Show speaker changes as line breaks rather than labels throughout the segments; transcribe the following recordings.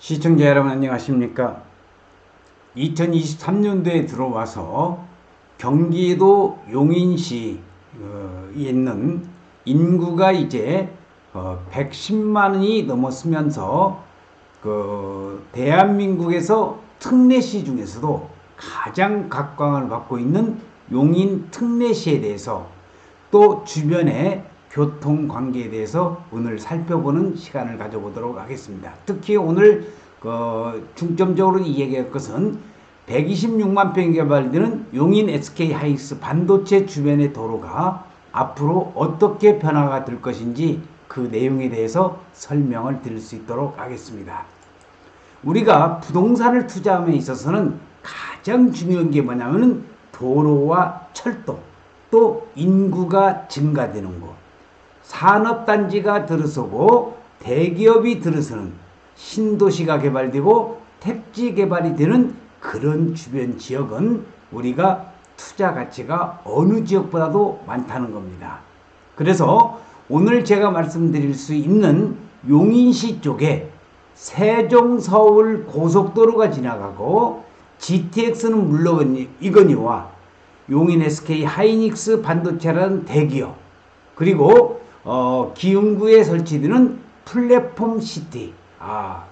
시청자 여러분 안녕하십니까? 2023년도에 들어와서 경기도 용인시에 있는 인구가 이제 110만이 넘었으면서 그 대한민국에서 특례시 중에서도 가장 각광을 받고 있는 용인 특례시에 대해서 또 주변의 교통 관계에 대해서 오늘 살펴보는 시간을 가져보도록 하겠습니다. 특히 오늘 그 중점적으로 이야기할 것은 126만 평 개발되는 용인 SK 하이닉스 반도체 주변의 도로가 앞으로 어떻게 변화가 될 것인지 그 내용에 대해서 설명을 드릴 수 있도록 하겠습니다. 우리가 부동산을 투자함에 있어서는 가장 중요한 게 뭐냐면은 도로와 철도 또 인구가 증가되는 곳 산업단지가 들어서고 대기업이 들어서는 신도시가 개발되고 택지 개발이 되는 그런 주변 지역은 우리가 투자 가치가 어느 지역보다도 많다는 겁니다. 그래서 오늘 제가 말씀드릴 수 있는 용인시 쪽에 세종 서울 고속도로가 지나가고 GTX는 물론이거니와 용인 SK 하이닉스 반도체라는 대기업 그리고 어, 기흥구에 설치되는 플랫폼 시티 아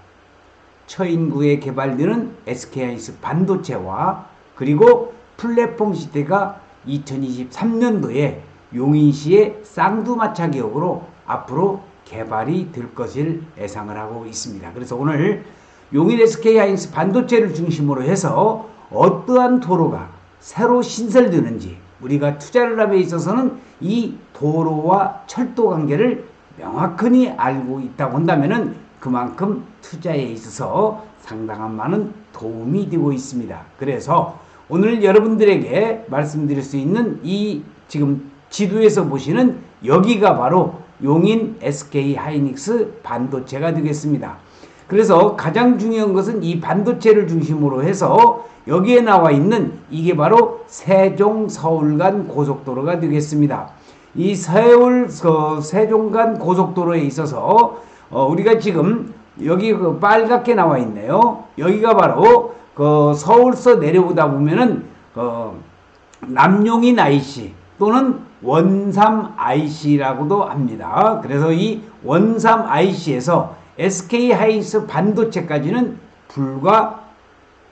처인구에 개발되는 SK하이닉스 반도체와 그리고 플랫폼 시티가 2023년도에 용인시의 쌍두마차 기업으로 앞으로 개발이 될 것을 예상을 하고 있습니다. 그래서 오늘 용인 SK 하이닉스 반도체를 중심으로 해서 어떠한 도로가 새로 신설되는지 우리가 투자를 함에 있어서는 이 도로와 철도 관계를 명확히 알고 있다고 한다면 그만큼 투자에 있어서 상당한 많은 도움이 되고 있습니다. 그래서 오늘 여러분들에게 말씀드릴 수 있는 이 지금 지도에서 보시는 여기가 바로 용인 SK 하이닉스 반도체가 되겠습니다. 그래서 가장 중요한 것은 이 반도체를 중심으로 해서 여기에 나와 있는 이게 바로 세종 서울 간 고속도로가 되겠습니다. 이 서울 그 세종 간 고속도로에 있어서 어 우리가 지금 여기 그 빨갛게 나와 있네요. 여기가 바로 그 서울서 내려오다 보면은 그 남용인 IC 또는 원삼 IC라고도 합니다. 그래서 이 원삼 IC에서 SK 하이닉스 반도체까지는 불과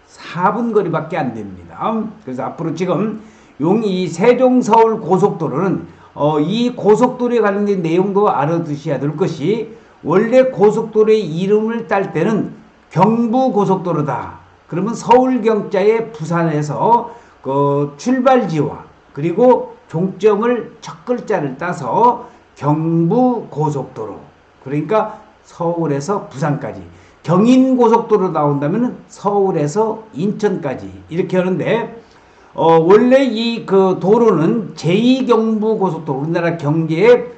4분 거리밖에 안 됩니다. 그래서 앞으로 지금 용이 세종 서울 고속도로는 어, 이 고속도로에 관련된 내용도 알아두셔야 될 것이 원래 고속도로의 이름을 딸 때는 경부 고속도로다. 그러면 서울 경자의 부산에서 그 출발지와 그리고 종점을 첫 글자를 따서 경부 고속도로 그러니까 서울에서 부산까지 경인 고속도로 나온다면 서울에서 인천까지 이렇게 하는데 어, 원래 이 그 도로는 제2경부 고속도로 우리나라 경제의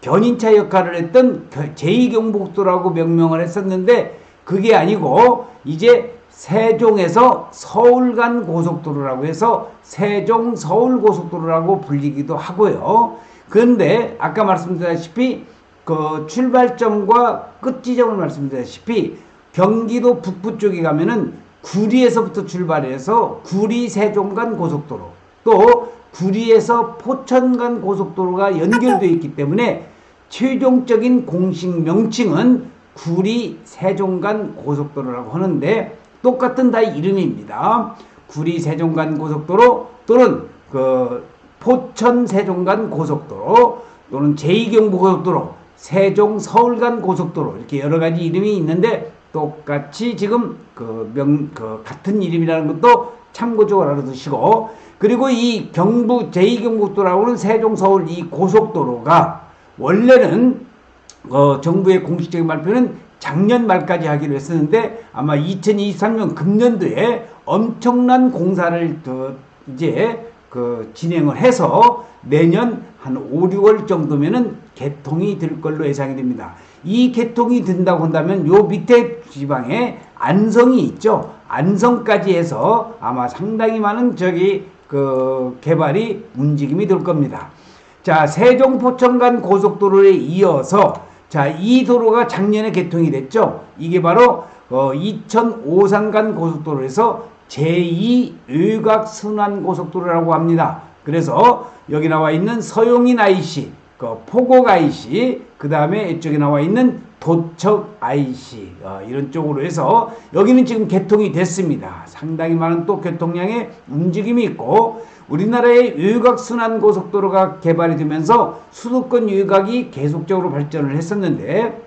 견인차 역할을 했던 제2경부고속도로라고 명명을 했었는데 그게 아니고 이제 세종에서 서울 간 고속도로라고 해서 세종 서울 고속도로라고 불리기도 하고요. 그런데 아까 말씀드렸다시피 그 출발점과 끝 지점을 말씀드렸다시피 경기도 북부 쪽에 가면은 구리에서부터 출발해서 구리 세종 간 고속도로 또 구리에서 포천 간 고속도로가 연결되어 있기 때문에 최종적인 공식 명칭은 구리 세종 간 고속도로라고 하는데 똑같은 다 이름입니다. 구리 세종 간 고속도로 또는 그 포천 세종 간 고속도로 또는 제2경부 고속도로 세종 서울 간 고속도로 이렇게 여러 가지 이름이 있는데 똑같이 지금 그 명, 그 같은 이름이라는 것도 참고적으로 알아두시고. 그리고 이 경부 제2경부도로라고는 세종 서울 이 고속도로가 원래는 어, 정부의 공식적인 발표는 작년 말까지 하기로 했었는데 아마 2023년 금년도에 엄청난 공사를 그 이제 그 진행을 해서 내년 한 5, 6월 정도면은 개통이 될 걸로 예상이 됩니다. 이 개통이 된다고 한다면 요 밑에 지방에 안성이 있죠. 안성까지 해서 아마 상당히 많은 저기 그 개발이 움직임이 될 겁니다. 자, 세종 포천간 고속도로에 이어서 자, 이 도로가 작년에 개통이 됐죠. 이게 바로 어, 이천 오산간 고속도로에서 제2 의곽순환 고속도로라고 합니다. 그래서 여기 나와 있는 서용인 IC, 그 포곡 IC, 그 다음에 이쪽에 나와 있는 도척 IC 어, 이런 쪽으로 해서 여기는 지금 개통이 됐습니다. 상당히 많은 또 교통량의 움직임이 있고 우리나라의 유곽순환 고속도로가 개발이 되면서 수도권 유곽이 계속적으로 발전을 했었는데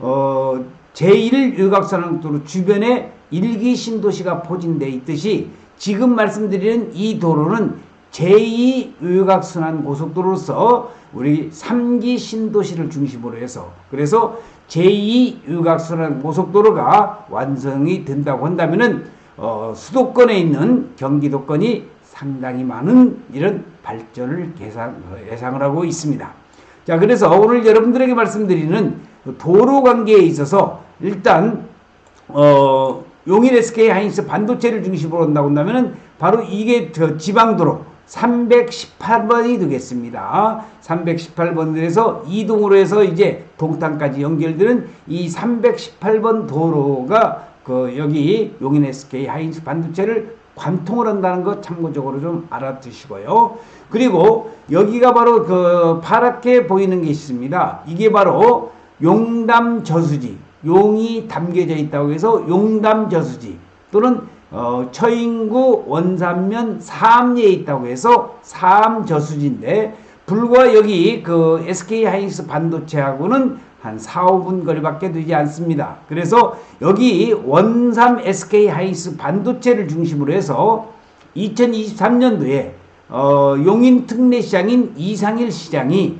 어, 제1 유곽순환도로 주변에 일기 신도시가 포진돼 있듯이 지금 말씀드리는 이 도로는 제2 유곽순환 고속도로로서 우리 3기 신도시를 중심으로 해서 그래서 제2 유곽순환 고속도로가 완성이 된다고 한다면은 어, 수도권에 있는 경기도권이 상당히 많은 이런 발전을 계산, 예상을 하고 있습니다. 자, 그래서 오늘 여러분들에게 말씀드리는 도로 관계에 있어서 일단 어, 용인 SK 하이닉스 반도체를 중심으로 한다고 한다면은 바로 이게 저 지방도로 318번이 되겠습니다. 318번에서 이동으로 해서 이제 동탄까지 연결되는 이 318번 도로가 그 여기 용인 SK 하이닉스 반도체를 관통을 한다는 것 참고적으로 좀 알아두시고요. 그리고 여기가 바로 그 파랗게 보이는 게 있습니다. 이게 바로 용담 저수지, 용이 담겨져 있다고 해서 용담 저수지 또는 어, 처인구 원산면 사암리에 있다고 해서 사암 저수지인데 불과 여기 그 SK 하이닉스 반도체하고는 한 4, 5분 거리밖에 되지 않습니다. 그래서 여기 원삼 SK 하이닉스 반도체를 중심으로 해서 2023년도에 어, 용인 특례 시장인 이상일 시장이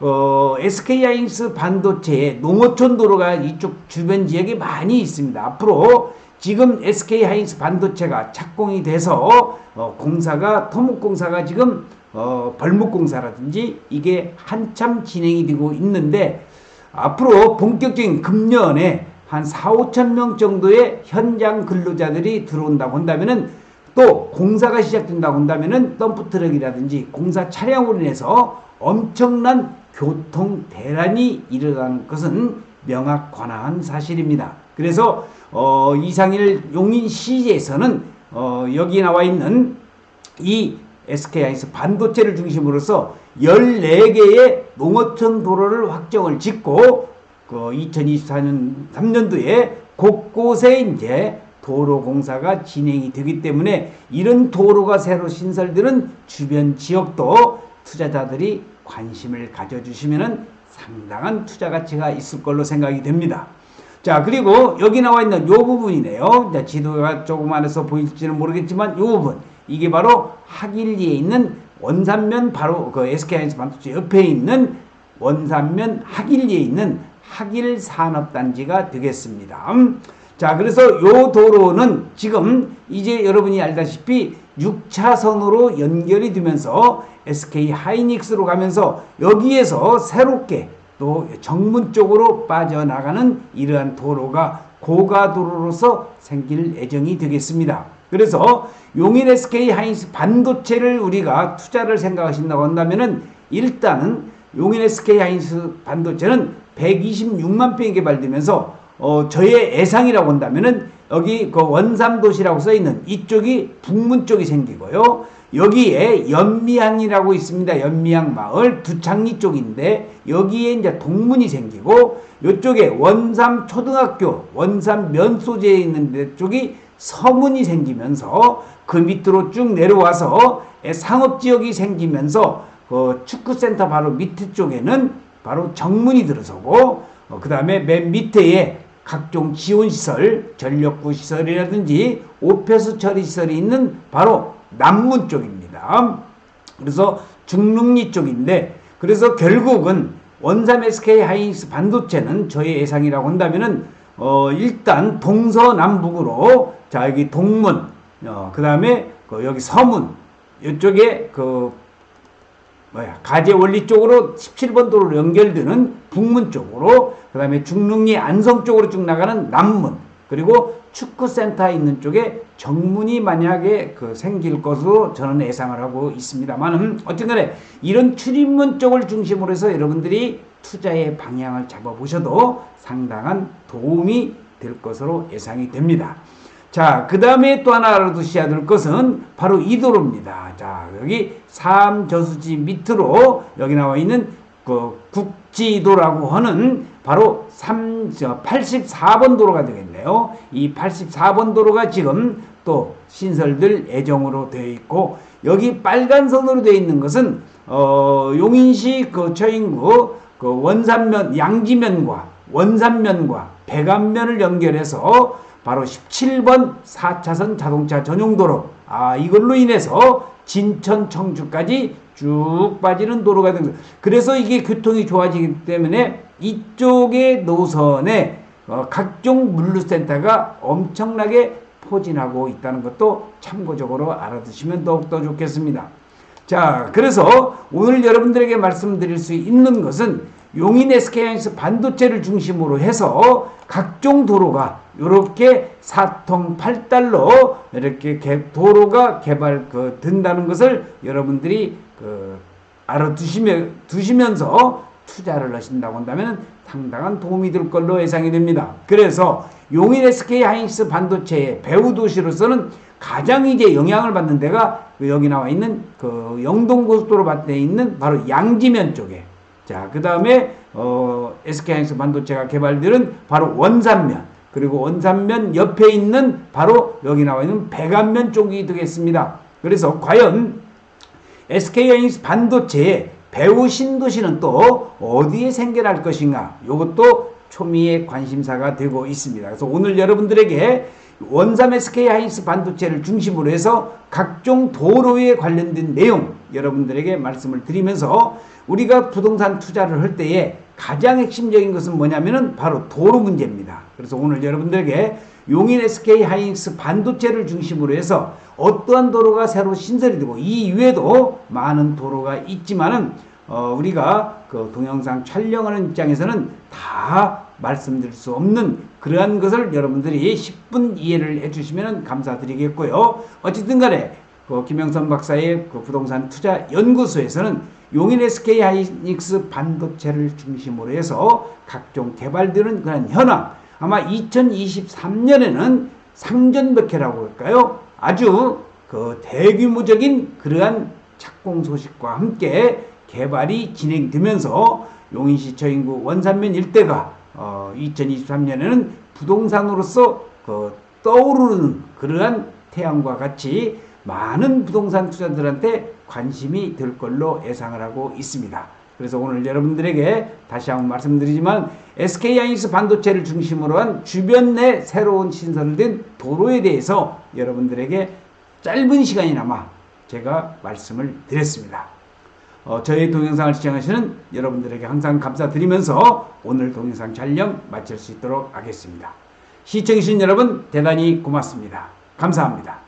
어, SK 하이닉스 반도체의 농어촌 도로가 이쪽 주변 지역에 많이 있습니다. 앞으로 지금 SK 하이닉스 반도체가 착공이 돼서 어, 공사가 토목공사가 지금 어, 벌목공사라든지 이게 한참 진행이 되고 있는데 앞으로 본격적인 금년에 한 4, 5천 명 정도의 현장 근로자들이 들어온다고 한다면은 또 공사가 시작된다고 한다면은 덤프트럭이라든지 공사 차량으로 인해서 엄청난 교통 대란이 일어나는 것은 명확 관한 사실입니다. 그래서 어, 이상일 용인시에서는 어, 여기 나와 있는 이 SK하이닉스 반도체를 중심으로서 14개의 농어촌 도로를 확정을 짓고 그 2024년 3년도에 곳곳에 이제 도로 공사가 진행이 되기 때문에 이런 도로가 새로 신설되는 주변 지역도 투자자들이 관심을 가져주시면 상당한 투자 가치가 있을 걸로 생각이 됩니다. 자, 그리고 여기 나와 있는 요 부분이네요. 자, 지도가 조그만해서 보일지는 모르겠지만 요 부분. 이게 바로 하길리에 있는 원산면 바로 그 SK하이닉스 반도체 옆에 있는 원산면 하길리에 있는 하길 산업단지가 되겠습니다. 자, 그래서 요 도로는 지금 이제 여러분이 알다시피 6차선으로 연결이 되면서 SK 하이닉스로 가면서 여기에서 새롭게 또 정문 쪽으로 빠져나가는 이러한 도로가 고가도로로서 생길 예정이 되겠습니다. 그래서 용인 SK 하이닉스 반도체를 우리가 투자를 생각하신다고 한다면은 일단은 용인 SK 하이닉스 반도체는 126만 평이 개발되면서 어, 저의 예상이라고 한다면은 여기 그 원삼 도시라고 써 있는 이쪽이 북문 쪽이 생기고요. 여기에 연미항이라고 있습니다. 연미항 마을 두창리 쪽인데 여기에 이제 동문이 생기고 이쪽에 원삼 초등학교, 원삼 면소재에 있는 데 쪽이 서문이 생기면서 그 밑으로 쭉 내려와서 상업 지역이 생기면서 그 축구센터 바로 밑에 쪽에는 바로 정문이 들어서고 어, 그 다음에 맨 밑에에 각종 지원시설, 전력구 시설이라든지 오폐수 처리 시설이 있는 바로 남문 쪽입니다. 그래서 중릉리 쪽인데 그래서 결국은 원삼 SK 하이닉스 반도체는 저의 예상이라고 한다면은 어 일단 동서남북으로 자 여기 동문 어 그다음에 그 여기 서문 이쪽에 그 뭐야 가재 원리 쪽으로 17번 도로 연결되는 북문 쪽으로 그다음에 중릉리 안성 쪽으로 쭉 나가는 남문 그리고 축구센터 있는 쪽에 정문이 만약에 그 생길 것으로 저는 예상을 하고 있습니다만은 어쨌든 이런 출입문 쪽을 중심으로 해서 여러분들이 투자의 방향을 잡아보셔도 상당한 도움이 될 것으로 예상이 됩니다. 자, 그 다음에 또 하나 알아두셔야 될 것은 바로 이 도로입니다. 자, 여기 삼저수지 밑으로 여기 나와 있는 그 국지도라고 하는 바로 3, 84번 도로가 되겠네요. 이 84번 도로가 지금 또 신설들 예정으로 되어 있고 여기 빨간 선으로 되어 있는 것은 어, 용인시 그 처인구 그 원산면 양지면과 원산면과 백안면을 연결해서 바로 17번 4차선 자동차 전용도로 아 이걸로 인해서 진천 청주까지 쭉 빠지는 도로가 된 거예요. 그래서 이게 교통이 좋아지기 때문에 이쪽의 노선에 어, 각종 물류센터가 엄청나게 포진하고 있다는 것도 참고적으로 알아두시면 더욱더 좋겠습니다. 자, 그래서 오늘 여러분들에게 말씀드릴 수 있는 것은 용인 SK하이닉스 반도체를 중심으로 해서 각종 도로가 이렇게 사통 팔달로 이렇게 개- 도로가 개발 그 된다는 것을 여러분들이 그 알아두시면 두시면서 투자를 하신다고 한다면 상당한 도움이 될 걸로 예상이 됩니다. 그래서 용인 SK 하이닉스 반도체의 배후 도시로서는 가장 이제 영향을 받는 데가 그 여기 나와 있는 그 영동 고속도로 밭에 있는 바로 양지면 쪽에 자, 그 다음에, 어, SK하이닉스 반도체가 개발되는 바로 원산면, 그리고 원산면 옆에 있는 바로 여기 나와 있는 백안면 쪽이 되겠습니다. 그래서 과연 SK하이닉스 반도체의 배후 신도시는 또 어디에 생겨날 것인가? 이것도 초미의 관심사가 되고 있습니다. 그래서 오늘 여러분들에게 원삼 SK 하이닉스 반도체를 중심으로 해서 각종 도로에 관련된 내용 여러분들에게 말씀을 드리면서 우리가 부동산 투자를 할 때에 가장 핵심적인 것은 뭐냐면은 바로 도로 문제입니다. 그래서 오늘 여러분들에게 용인 SK 하이닉스 반도체를 중심으로 해서 어떠한 도로가 새로 신설이 되고 이 이외에도 많은 도로가 있지만은 어, 우리가 그 동영상 촬영하는 입장에서는 다 말씀드릴 수 없는 그러한 것을 여러분들이 10분 이해를 해주시면 감사드리겠고요. 어쨌든 간에 그 김영선 박사의 그 부동산 투자 연구소에서는 용인 SK 하이닉스 반도체를 중심으로 해서 각종 개발되는 그런 현황 아마 2023년에는 상전백회라고 할까요? 아주 그 대규모적인 그러한 착공 소식과 함께 개발이 진행되면서 용인시 처 인구 원산면 일대가 어, 2023년에는 부동산으로서 그 떠오르는 그러한 태양과 같이 많은 부동산 투자들한테 관심이 될 걸로 예상을 하고 있습니다. 그래서 오늘 여러분들에게 다시 한번 말씀드리지만 SK 하이닉스 반도체를 중심으로 한 주변 내 새로운 신설된 도로에 대해서 여러분들에게 짧은 시간이나마 제가 말씀을 드렸습니다. 어, 저희 동영상을 시청하시는 여러분들에게 항상 감사드리면서 오늘 동영상 촬영 마칠 수 있도록 하겠습니다. 시청해주신 여러분 대단히 고맙습니다. 감사합니다.